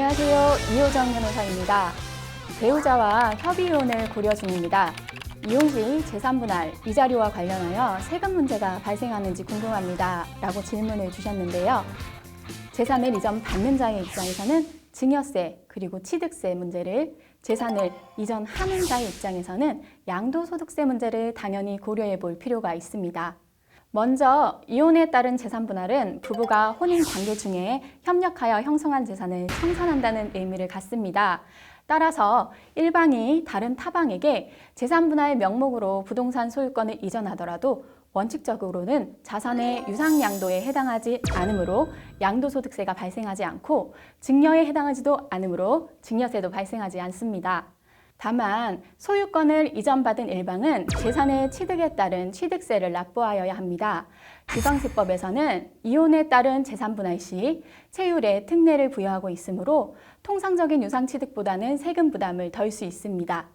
안녕하세요. 이호정 변호사입니다. 배우자와 협의이혼을 고려 중입니다. 이혼 시 재산분할, 이자료와 관련하여 세금 문제가 발생하는지 궁금합니다. 라고 질문을 주셨는데요. 재산을 이전 받는 자의 입장에서는 증여세 그리고 취득세 문제를 재산을 이전하는 자의 입장에서는 양도소득세 문제를 당연히 고려해 볼 필요가 있습니다. 먼저 이혼에 따른 재산 분할은 부부가 혼인 관계 중에 협력하여 형성한 재산을 청산한다는 의미를 갖습니다. 따라서 일방이 다른 타방에게 재산 분할 명목으로 부동산 소유권을 이전하더라도 원칙적으로는 자산의 유상 양도에 해당하지 않으므로 양도소득세가 발생하지 않고 증여에 해당하지도 않으므로 증여세도 발생하지 않습니다. 다만 소유권을 이전받은 일방은 재산의 취득에 따른 취득세를 납부하여야 합니다. 지방세법에서는 이혼에 따른 재산 분할 시 체율에 특례를 부여하고 있으므로 통상적인 유상 취득보다는 세금 부담을 덜 수 있습니다.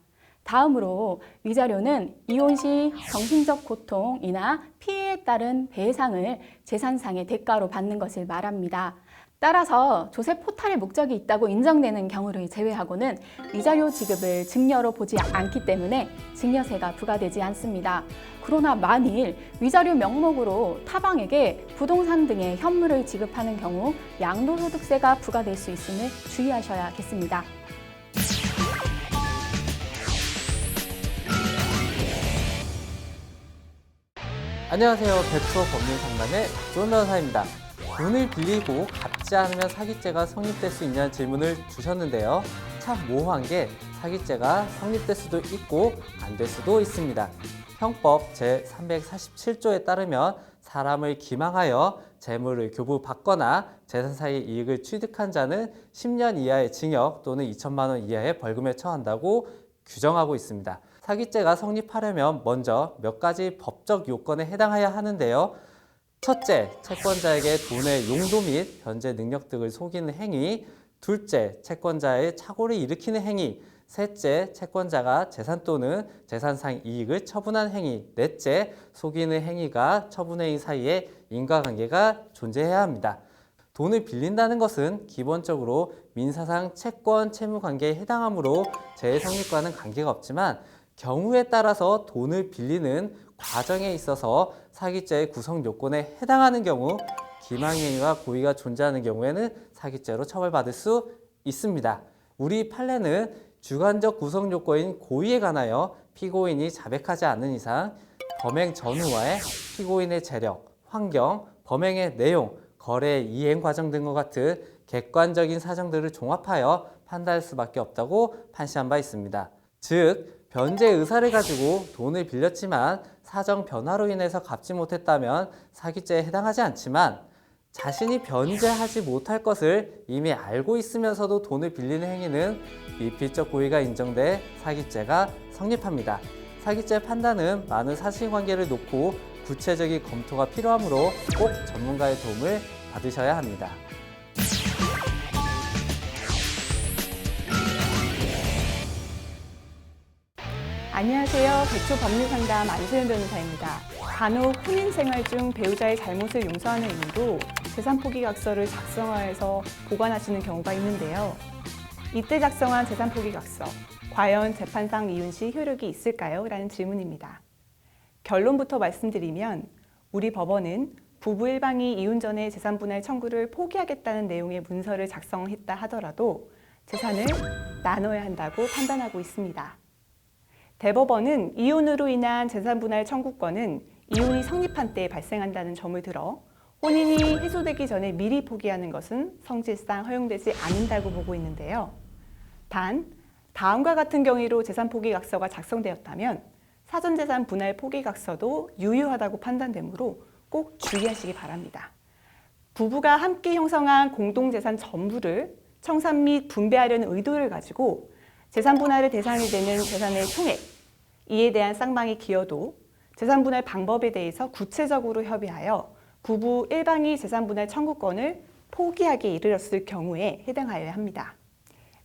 다음으로 위자료는 이혼 시 정신적 고통이나 피해에 따른 배상을 재산상의 대가로 받는 것을 말합니다. 따라서 조세 포탈의 목적이 있다고 인정되는 경우를 제외하고는 위자료 지급을 증여로 보지 않기 때문에 증여세가 부과되지 않습니다. 그러나 만일 위자료 명목으로 타방에게 부동산 등의 현물을 지급하는 경우 양도소득세가 부과될 수 있음을 주의하셔야겠습니다. 안녕하세요. 배추어 법률 상담의 존 변호사입니다. 돈을 빌리고 갚지 않으면 사기죄가 성립될 수 있냐는 질문을 주셨는데요. 참 모호한 게 사기죄가 성립될 수도 있고 안 될 수도 있습니다. 형법 제347조에 따르면 사람을 기망하여 재물을 교부받거나 재산 사이 이익을 취득한 자는 10년 이하의 징역 또는 2천만 원 이하의 벌금에 처한다고 규정하고 있습니다. 사기죄가 성립하려면 먼저 몇 가지 법적 요건에 해당해야 하는데요. 첫째, 채권자에게 돈의 용도 및 변제 능력 등을 속이는 행위. 둘째, 채권자의 착오를 일으키는 행위. 셋째, 채권자가 재산 또는 재산상 이익을 처분한 행위. 넷째, 속이는 행위가 처분행위 사이에 인과관계가 존재해야 합니다. 돈을 빌린다는 것은 기본적으로 민사상 채권 채무 관계에 해당하므로 재성립과는 관계가 없지만 경우에 따라서 돈을 빌리는 과정에 있어서 사기죄의 구성 요건에 해당하는 경우 기망행위와 고의가 존재하는 경우에는 사기죄로 처벌받을 수 있습니다. 우리 판례는 주관적 구성 요건인 고의에 관하여 피고인이 자백하지 않는 이상 범행 전후와의 피고인의 재력, 환경, 범행의 내용, 거래 이행 과정 등과 같은 객관적인 사정들을 종합하여 판단할 수밖에 없다고 판시한 바 있습니다. 즉, 변제 의사를 가지고 돈을 빌렸지만 사정 변화로 인해서 갚지 못했다면 사기죄에 해당하지 않지만 자신이 변제하지 못할 것을 이미 알고 있으면서도 돈을 빌리는 행위는 미필적 고의가 인정돼 사기죄가 성립합니다. 사기죄 판단은 많은 사실관계를 놓고 구체적인 검토가 필요하므로 꼭 전문가의 도움을 받으셔야 합니다. 안녕하세요. 배초 법률상담 안소연 변호사입니다. 간혹 혼인 생활 중 배우자의 잘못을 용서하는 의미로 재산 포기각서를 작성하여서 보관하시는 경우가 있는데요. 이때 작성한 재산 포기각서, 과연 재판상 이혼 시 효력이 있을까요? 라는 질문입니다. 결론부터 말씀드리면 우리 법원은 부부 일방이 이혼 전에 재산 분할 청구를 포기하겠다는 내용의 문서를 작성했다 하더라도 재산을 나눠야 한다고 판단하고 있습니다. 대법원은 이혼으로 인한 재산 분할 청구권은 이혼이 성립한 때 발생한다는 점을 들어 혼인이 해소되기 전에 미리 포기하는 것은 성질상 허용되지 않는다고 보고 있는데요. 단, 다음과 같은 경위로 재산 포기각서가 작성되었다면 사전재산 분할 포기각서도 유효하다고 판단되므로 꼭 주의하시기 바랍니다. 부부가 함께 형성한 공동재산 전부를 청산 및 분배하려는 의도를 가지고 재산 분할의 대상이 되는 재산의 총액, 이에 대한 쌍방의 기여도, 재산 분할 방법에 대해서 구체적으로 협의하여 부부 일방이 재산 분할 청구권을 포기하게 이르렀을 경우에 해당하여야 합니다.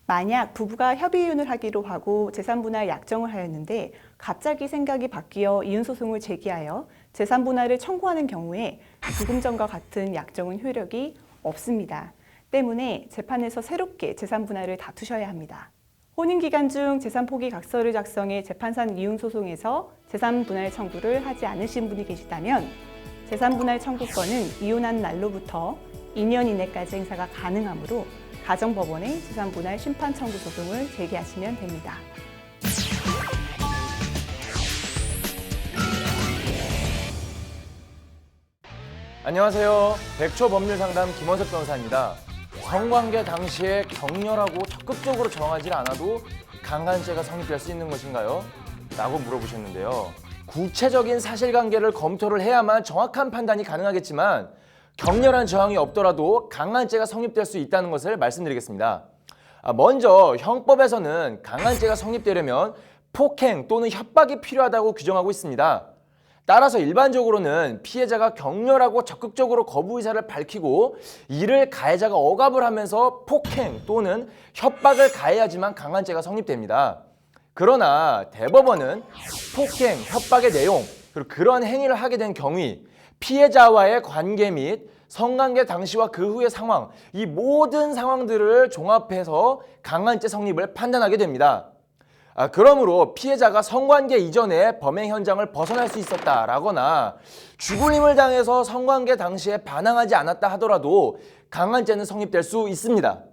만약 부부가 협의 이혼을 하기로 하고 재산 분할 약정을 하였는데 갑자기 생각이 바뀌어 이혼 소송을 제기하여 재산 분할을 청구하는 경우에 죽음 전과 같은 약정은 효력이 없습니다. 때문에 재판에서 새롭게 재산 분할을 다투셔야 합니다. 혼인 기간 중 재산 포기 각서를 작성해 재판상 이혼 소송에서 재산 분할 청구를 하지 않으신 분이 계시다면 재산 분할 청구권은 이혼한 날로부터 2년 이내까지 행사가 가능하므로 가정법원에 재산 분할 심판 청구 소송을 제기하시면 됩니다. 안녕하세요. 백초 법률 상담 김원석 변호사입니다. 성관계 당시에 격렬하고 적극적으로 정하지 않아도 강간죄가 성립될 수 있는 것인가요? 라고 물어보셨는데요. 구체적인 사실관계를 검토를 해야만 정확한 판단이 가능하겠지만 격렬한 저항이 없더라도 강간죄가 성립될 수 있다는 것을 말씀드리겠습니다. 아, 먼저 형법에서는 강간죄가 성립되려면 폭행 또는 협박이 필요하다고 규정하고 있습니다. 따라서 일반적으로는 피해자가 격렬하고 적극적으로 거부 의사를 밝히고 이를 가해자가 억압을 하면서 폭행 또는 협박을 가해야지만 강간죄가 성립됩니다. 그러나 대법원은 폭행, 협박의 내용, 그리고 그러한 행위를 하게 된 경위, 피해자와의 관계 및 성관계 당시와 그 후의 상황, 이 모든 상황들을 종합해서 강간죄 성립을 판단하게 됩니다. 아, 그러므로 피해자가 성관계 이전에 범행 현장을 벗어날 수 있었다라거나 죽을림을 당해서 성관계 당시에 반항하지 않았다 하더라도 강간죄는 성립될 수 있습니다.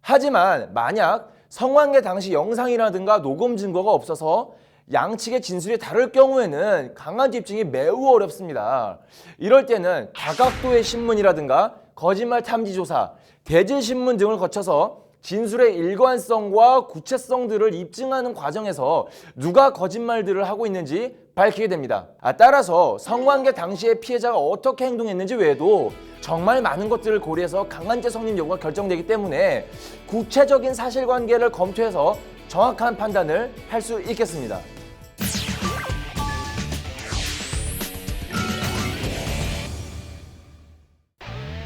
하지만 만약 성관계 당시 영상이라든가 녹음 증거가 없어서 양측의 진술이 다를 경우에는 강간죄 입증이 매우 어렵습니다. 이럴 때는 다각도의 신문이라든가 거짓말 탐지 조사, 대질 신문 등을 거쳐서 진술의 일관성과 구체성들을 입증하는 과정에서 누가 거짓말들을 하고 있는지 밝히게 됩니다. 아, 따라서 성관계 당시에 피해자가 어떻게 행동했는지 외에도 정말 많은 것들을 고려해서 강간죄 성립 여부가 결정되기 때문에 구체적인 사실관계를 검토해서 정확한 판단을 할 수 있겠습니다.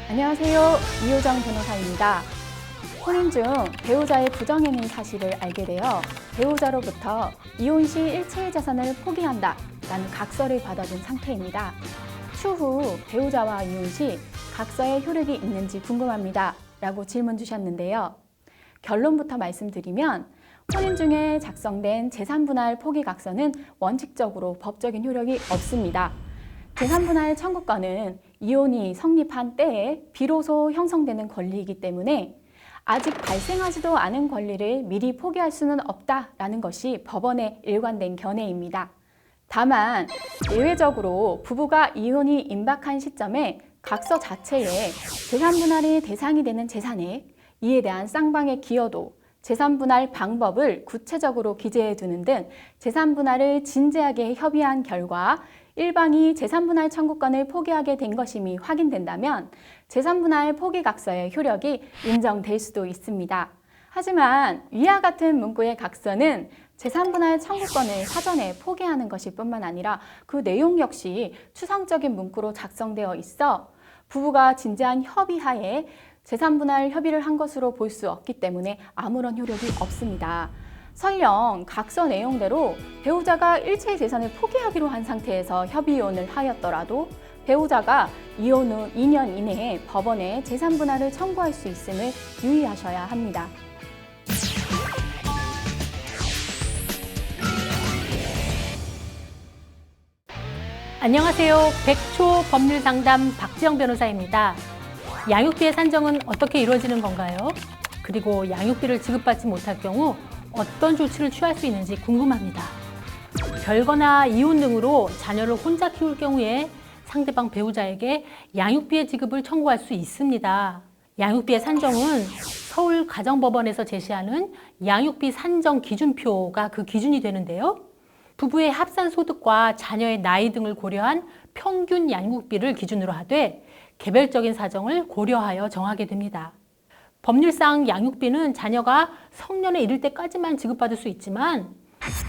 안녕하세요. 이효정 변호사입니다. 혼인 중 배우자의 부정행위 사실을 알게 되어 배우자로부터 이혼 시 일체의 재산을 포기한다 라는 각서를 받아둔 상태입니다. 추후 배우자와 이혼 시 각서의 효력이 있는지 궁금합니다 라고 질문 주셨는데요. 결론부터 말씀드리면 혼인 중에 작성된 재산 분할 포기 각서는 원칙적으로 법적인 효력이 없습니다. 재산 분할 청구권은 이혼이 성립한 때에 비로소 형성되는 권리이기 때문에 아직 발생하지도 않은 권리를 미리 포기할 수는 없다라는 것이 법원의 일관된 견해입니다. 다만 예외적으로 부부가 이혼이 임박한 시점에 각서 자체에 재산분할의 대상이 되는 재산에 이에 대한 쌍방의 기여도, 재산분할 방법을 구체적으로 기재해 두는 등 재산분할을 진지하게 협의한 결과 일방이 재산분할 청구권을 포기하게 된 것임이 확인된다면 재산분할 포기각서의 효력이 인정될 수도 있습니다. 하지만 위와 같은 문구의 각서는 재산분할 청구권을 사전에 포기하는 것일 뿐만 아니라 그 내용 역시 추상적인 문구로 작성되어 있어 부부가 진지한 협의하에 재산분할 협의를 한 것으로 볼 수 없기 때문에 아무런 효력이 없습니다. 설령 각서 내용대로 배우자가 일체의 재산을 포기하기로 한 상태에서 협의 이혼을 하였더라도 배우자가 이혼 후 2년 이내에 법원에 재산 분할을 청구할 수 있음을 유의하셔야 합니다. 안녕하세요. 백초 법률 상담 박지영 변호사입니다. 양육비의 산정은 어떻게 이루어지는 건가요? 그리고 양육비를 지급받지 못할 경우 어떤 조치를 취할 수 있는지 궁금합니다. 별거나 이혼 등으로 자녀를 혼자 키울 경우에 상대방 배우자에게 양육비의 지급을 청구할 수 있습니다. 양육비의 산정은 서울 가정법원에서 제시하는 양육비 산정 기준표가 그 기준이 되는데요. 부부의 합산 소득과 자녀의 나이 등을 고려한 평균 양육비를 기준으로 하되 개별적인 사정을 고려하여 정하게 됩니다. 법률상 양육비는 자녀가 성년에 이를 때까지만 지급받을 수 있지만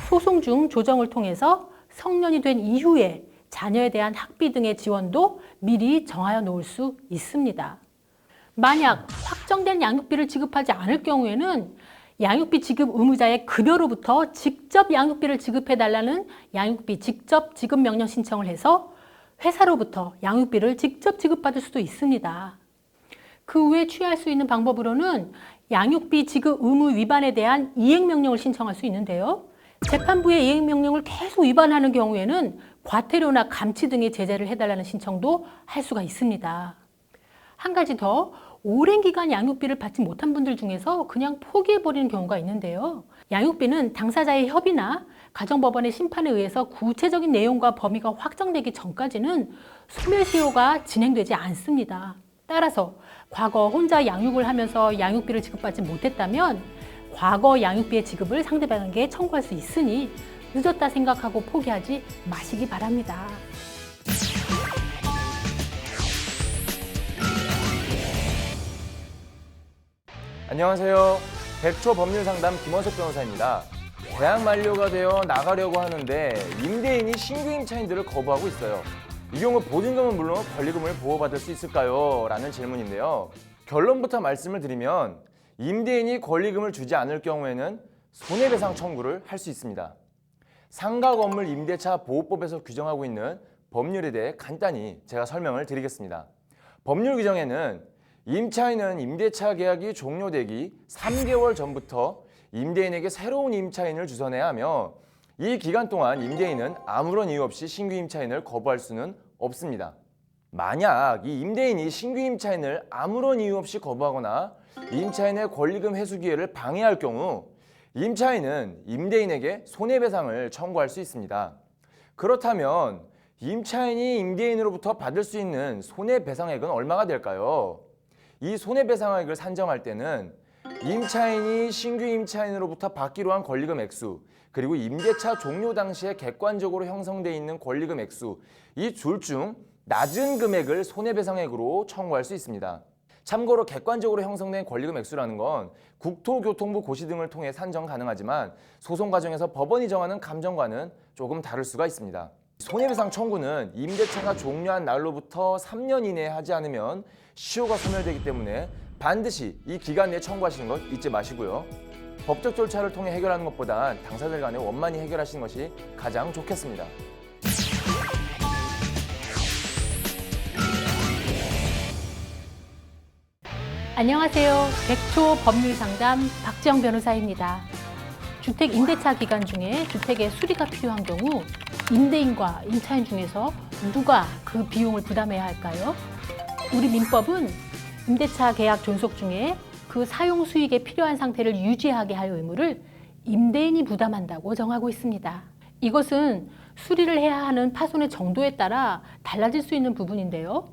소송 중 조정을 통해서 성년이 된 이후에 자녀에 대한 학비 등의 지원도 미리 정하여 놓을 수 있습니다. 만약 확정된 양육비를 지급하지 않을 경우에는 양육비 지급 의무자의 급여로부터 직접 양육비를 지급해 달라는 양육비 직접 지급 명령 신청을 해서 회사로부터 양육비를 직접 지급받을 수도 있습니다. 그 외에 취할 수 있는 방법으로는 양육비 지급 의무 위반에 대한 이행명령을 신청할 수 있는데요. 재판부의 이행명령을 계속 위반하는 경우에는 과태료나 감치 등의 제재를 해달라는 신청도 할 수가 있습니다. 한 가지 더 오랜 기간 양육비를 받지 못한 분들 중에서 그냥 포기해버리는 경우가 있는데요. 양육비는 당사자의 협의나 가정법원의 심판에 의해서 구체적인 내용과 범위가 확정되기 전까지는 소멸시효가 진행되지 않습니다. 따라서 과거 혼자 양육을 하면서 양육비를 지급받지 못했다면 과거 양육비의 지급을 상대방에게 청구할 수 있으니 늦었다 생각하고 포기하지 마시기 바랍니다. 안녕하세요. 백초 법률 상담 김원석 변호사입니다. 계약 만료가 되어 나가려고 하는데 임대인이 신규 임차인들을 거부하고 있어요. 이 경우 보증금은 물론 권리금을 보호받을 수 있을까요? 라는 질문인데요. 결론부터 말씀을 드리면 임대인이 권리금을 주지 않을 경우에는 손해배상 청구를 할 수 있습니다. 상가 건물 임대차 보호법에서 규정하고 있는 법률에 대해 간단히 제가 설명을 드리겠습니다. 법률 규정에는 임차인은 임대차 계약이 종료되기 3개월 전부터 임대인에게 새로운 임차인을 주선해야 하며 이 기간 동안 임대인은 아무런 이유 없이 신규 임차인을 거부할 수는 없습니다. 만약 이 임대인이 신규 임차인을 아무런 이유 없이 거부하거나 임차인의 권리금 회수 기회를 방해할 경우 임차인은 임대인에게 손해배상을 청구할 수 있습니다. 그렇다면 임차인이 임대인으로부터 받을 수 있는 손해배상액은 얼마가 될까요? 이 손해배상액을 산정할 때는 임차인이 신규 임차인으로부터 받기로 한 권리금 액수 그리고 임대차 종료 당시에 객관적으로 형성돼 있는 권리금 액수 이 둘 중 낮은 금액을 손해배상액으로 청구할 수 있습니다. 참고로 객관적으로 형성된 권리금 액수라는 건 국토교통부 고시 등을 통해 산정 가능하지만 소송 과정에서 법원이 정하는 감정과는 조금 다를 수가 있습니다. 손해배상 청구는 임대차가 종료한 날로부터 3년 이내에 하지 않으면 시효가 소멸되기 때문에 반드시 이 기간 내에 청구하시는 것 잊지 마시고요. 법적 절차를 통해 해결하는 것보단 당사자들 간에 원만히 해결하시는 것이 가장 좋겠습니다. 안녕하세요. 백초 법률 상담 박지영 변호사입니다. 주택 임대차 기간 중에 주택의 수리가 필요한 경우 임대인과 임차인 중에서 누가 그 비용을 부담해야 할까요? 우리 민법은 임대차 계약 존속 중에 그 사용 수익에 필요한 상태를 유지하게 할 의무를 임대인이 부담한다고 정하고 있습니다. 이것은 수리를 해야 하는 파손의 정도에 따라 달라질 수 있는 부분인데요.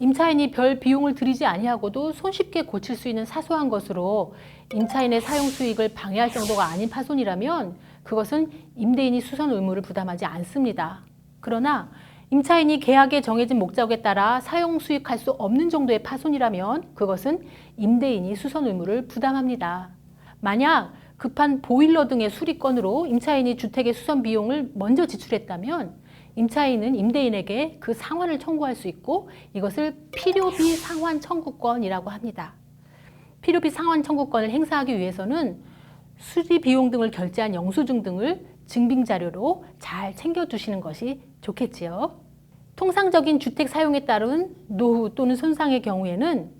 임차인이 별 비용을 들이지 아니하고도 손쉽게 고칠 수 있는 사소한 것으로 임차인의 사용 수익을 방해할 정도가 아닌 파손이라면 그것은 임대인이 수선 의무를 부담하지 않습니다. 그러나 임차인이 계약에 정해진 목적에 따라 사용 수익할 수 없는 정도의 파손이라면 그것은 임대인이 수선 의무를 부담합니다. 만약 급한 보일러 등의 수리건으로 임차인이 주택의 수선 비용을 먼저 지출했다면 임차인은 임대인에게 그 상환을 청구할 수 있고 이것을 필요비 상환 청구권이라고 합니다. 필요비 상환 청구권을 행사하기 위해서는 수리 비용 등을 결제한 영수증 등을 증빙 자료로 잘 챙겨 두시는 것이 좋겠지요. 통상적인 주택 사용에 따른 노후 또는 손상의 경우에는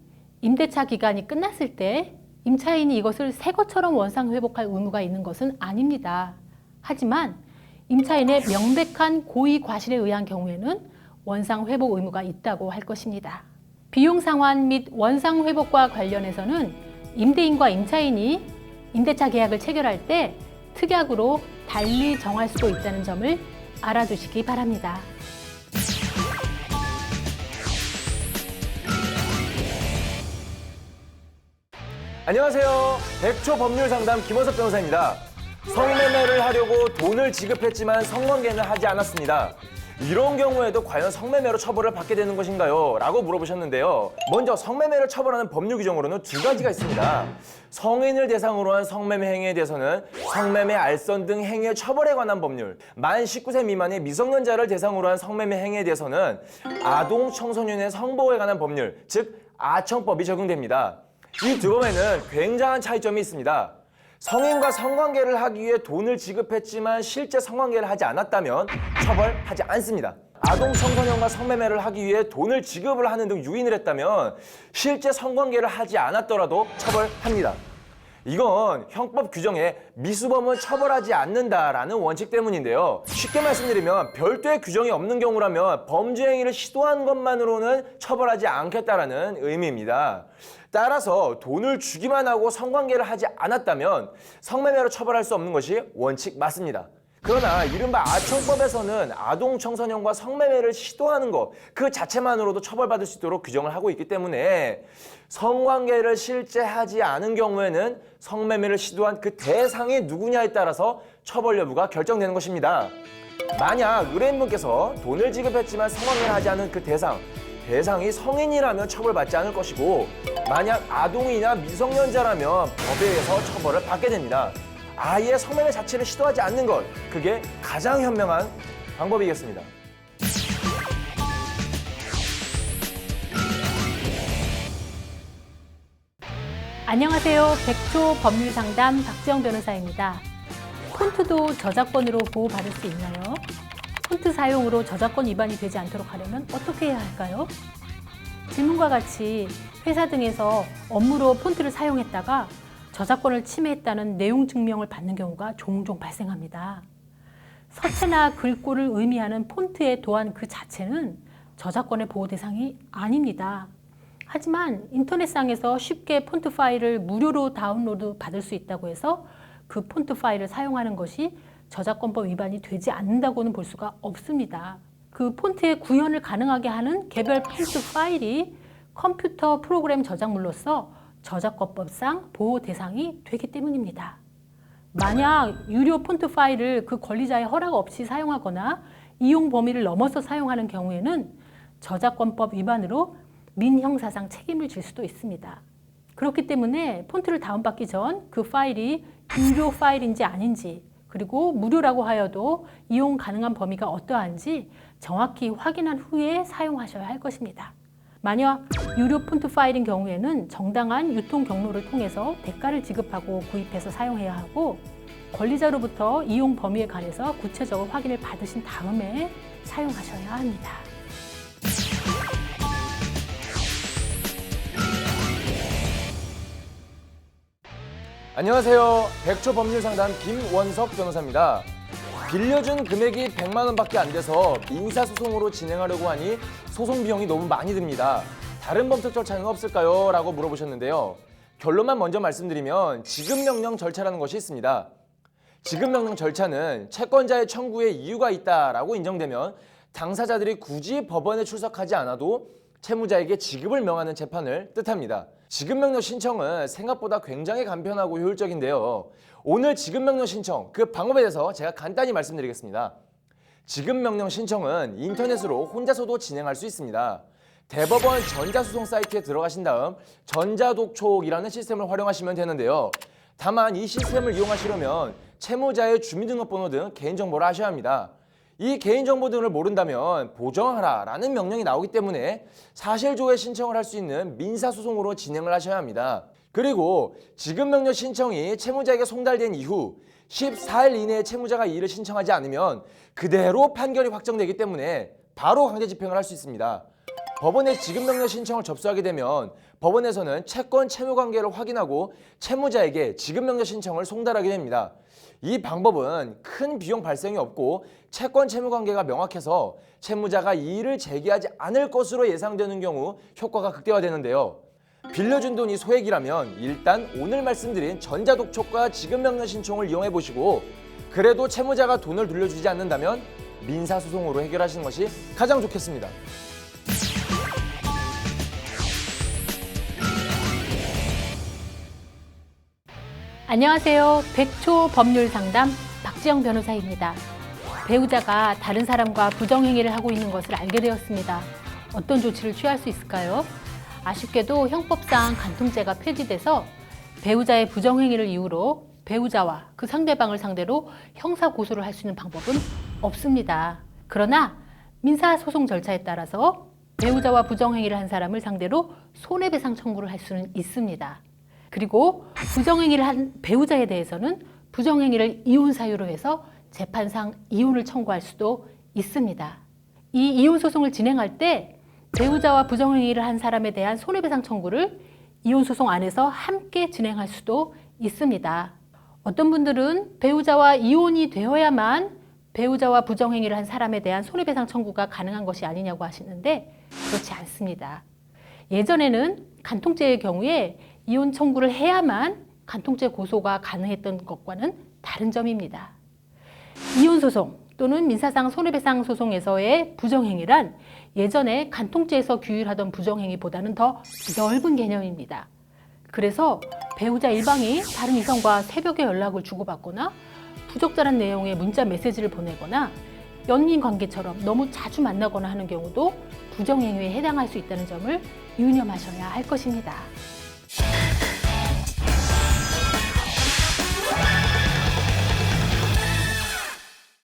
임대차 기간이 끝났을 때 임차인이 이것을 새 것처럼 원상 회복할 의무가 있는 것은 아닙니다. 하지만 임차인의 명백한 고의 과실에 의한 경우에는 원상 회복 의무가 있다고 할 것입니다. 비용 상환 및 원상 회복과 관련해서는 임대인과 임차인이 임대차 계약을 체결할 때 특약으로 달리 정할 수도 있다는 점을 알아두시기 바랍니다. 안녕하세요. 백초 법률 상담 김원석 변호사입니다. 성매매를 하려고 돈을 지급했지만 성관계는 하지 않았습니다. 이런 경우에도 과연 성매매로 처벌을 받게 되는 것인가요? 라고 물어보셨는데요. 먼저 성매매를 처벌하는 법률 규정으로는 두 가지가 있습니다. 성인을 대상으로 한 성매매 행위에 대해서는 성매매 알선 등 행위의 처벌에 관한 법률, 만 19세 미만의 미성년자를 대상으로 한 성매매 행위에 대해서는 아동 청소년의 성보호에 관한 법률, 즉 아청법이 적용됩니다. 이두 법에는 굉장한 차이점이 있습니다. 성인과 성관계를 하기 위해 돈을 지급했지만 실제 성관계를 하지 않았다면 처벌하지 않습니다. 아동 청소년과 성매매를 하기 위해 돈을 지급을 하는 등 유인을 했다면 실제 성관계를 하지 않았더라도 처벌합니다. 이건 형법 규정에 미수범은 처벌하지 않는다라는 원칙 때문인데요. 쉽게 말씀드리면 별도의 규정이 없는 경우라면 범죄 행위를 시도한 것만으로는 처벌하지 않겠다라는 의미입니다. 따라서 돈을 주기만 하고 성관계를 하지 않았다면 성매매로 처벌할 수 없는 것이 원칙 맞습니다. 그러나 이른바 아청법에서는 아동 청소년과 성매매를 시도하는 것 그 자체만으로도 처벌받을 수 있도록 규정을 하고 있기 때문에 성관계를 실제 하지 않은 경우에는 성매매를 시도한 그 대상이 누구냐에 따라서 처벌 여부가 결정되는 것입니다. 만약 의뢰인분께서 돈을 지급했지만 성관계를 하지 않은 그 대상 대상이 성인이라면 처벌받지 않을 것이고 만약 아동이나 미성년자라면 법에 의해서 처벌을 받게 됩니다. 아예 성매매 자체를 시도하지 않는 것 그게 가장 현명한 방법이겠습니다. 안녕하세요. 백초 법률 상담 박지영 변호사입니다. 폰트도 저작권으로 보호받을 수 있나요? 폰트 사용으로 저작권 위반이 되지 않도록 하려면 어떻게 해야 할까요? 질문과 같이 회사 등에서 업무로 폰트를 사용했다가 저작권을 침해했다는 내용 증명을 받는 경우가 종종 발생합니다. 서체나 글꼴을 의미하는 폰트의 도안 그 자체는 저작권의 보호 대상이 아닙니다. 하지만 인터넷상에서 쉽게 폰트 파일을 무료로 다운로드 받을 수 있다고 해서 그 폰트 파일을 사용하는 것이 저작권법 위반이 되지 않는다고는 볼 수가 없습니다. 그 폰트의 구현을 가능하게 하는 개별 폰트 파일이 컴퓨터 프로그램 저작물로서 저작권법상 보호 대상이 되기 때문입니다. 만약 유료 폰트 파일을 그 권리자의 허락 없이 사용하거나 이용 범위를 넘어서 사용하는 경우에는 저작권법 위반으로 민형사상 책임을 질 수도 있습니다. 그렇기 때문에 폰트를 다운받기 전 그 파일이 유료 파일인지 아닌지 그리고 무료라고 하여도 이용 가능한 범위가 어떠한지 정확히 확인한 후에 사용하셔야 할 것입니다. 만약 유료 폰트 파일인 경우에는 정당한 유통 경로를 통해서 대가를 지급하고 구입해서 사용해야 하고 권리자로부터 이용 범위에 관해서 구체적으로 확인을 받으신 다음에 사용하셔야 합니다. 안녕하세요. 백초 법률 상담 김원석 변호사입니다. 빌려준 금액이 100만 원밖에 안 돼서 민사 소송으로 진행하려고 하니 소송 비용이 너무 많이 듭니다. 다른 법적 절차는 없을까요? 라고 물어보셨는데요. 결론만 먼저 말씀드리면 지급 명령 절차라는 것이 있습니다. 지급 명령 절차는 채권자의 청구에 이유가 있다라고 인정되면 당사자들이 굳이 법원에 출석하지 않아도 채무자에게 지급을 명하는 재판을 뜻합니다. 지급명령 신청은 생각보다 굉장히 간편하고 효율적인데요. 오늘 지급 명령 신청 그 방법에 대해서 제가 간단히 말씀드리겠습니다. 지급 명령 신청은 인터넷으로 혼자서도 진행할 수 있습니다. 대법원 전자소송 사이트에 들어가신 다음 전자독촉이라는 시스템을 활용하시면 되는데요. 다만 이 시스템을 이용하시려면 채무자의 주민등록번호 등 개인정보를 아셔야 합니다. 이 개인정보 등을 모른다면 보정하라라는 명령이 나오기 때문에 사실조회 신청을 할 수 있는 민사소송으로 진행을 하셔야 합니다. 그리고 지급명령 신청이 채무자에게 송달된 이후 14일 이내에 채무자가 이의를 신청하지 않으면 그대로 판결이 확정되기 때문에 바로 강제 집행을 할 수 있습니다. 법원에 지급명령 신청을 접수하게 되면 법원에서는 채권 채무 관계를 확인하고 채무자에게 지급명령 신청을 송달하게 됩니다. 이 방법은 큰 비용 발생이 없고 채권 채무 관계가 명확해서 채무자가 이의를 제기하지 않을 것으로 예상되는 경우 효과가 극대화되는데요. 빌려준 돈이 소액이라면 일단 오늘 말씀드린 전자독촉과 지급명령 신청을 이용해 보시고 그래도 채무자가 돈을 돌려주지 않는다면 민사소송으로 해결하시는 것이 가장 좋겠습니다. 안녕하세요. 백초 법률 상담 박지영 변호사입니다. 배우자가 다른 사람과 부정행위를 하고 있는 것을 알게 되었습니다. 어떤 조치를 취할 수 있을까요? 아쉽게도 형법상 간통죄가 폐지돼서 배우자의 부정행위를 이유로 배우자와 그 상대방을 상대로 형사 고소를 할 수 있는 방법은 없습니다. 그러나 민사 소송 절차에 따라서 배우자와 부정행위를 한 사람을 상대로 손해배상 청구를 할 수는 있습니다. 그리고 부정행위를 한 배우자에 대해서는 부정행위를 이혼 사유로 해서 재판상 이혼을 청구할 수도 있습니다. 이 이혼 소송을 진행할 때 배우자와 부정행위를 한 사람에 대한 손해배상 청구를 이혼 소송 안에서 함께 진행할 수도 있습니다. 어떤 분들은 배우자와 이혼이 되어야만 배우자와 부정행위를 한 사람에 대한 손해배상 청구가 가능한 것이 아니냐고 하시는데 그렇지 않습니다. 예전에는 간통죄의 경우에 이혼 청구를 해야만 간통죄 고소가 가능했던 것과는 다른 점입니다. 이혼 소송 또는 민사상 손해배상 소송에서의 부정행위란 예전에 간통죄에서 규율하던 부정행위보다는 더 넓은 개념입니다. 그래서 배우자 일방이 다른 이성과 새벽에 연락을 주고받거나 부적절한 내용의 문자 메시지를 보내거나 연인 관계처럼 너무 자주 만나거나 하는 경우도 부정행위에 해당할 수 있다는 점을 유념하셔야 할 것입니다.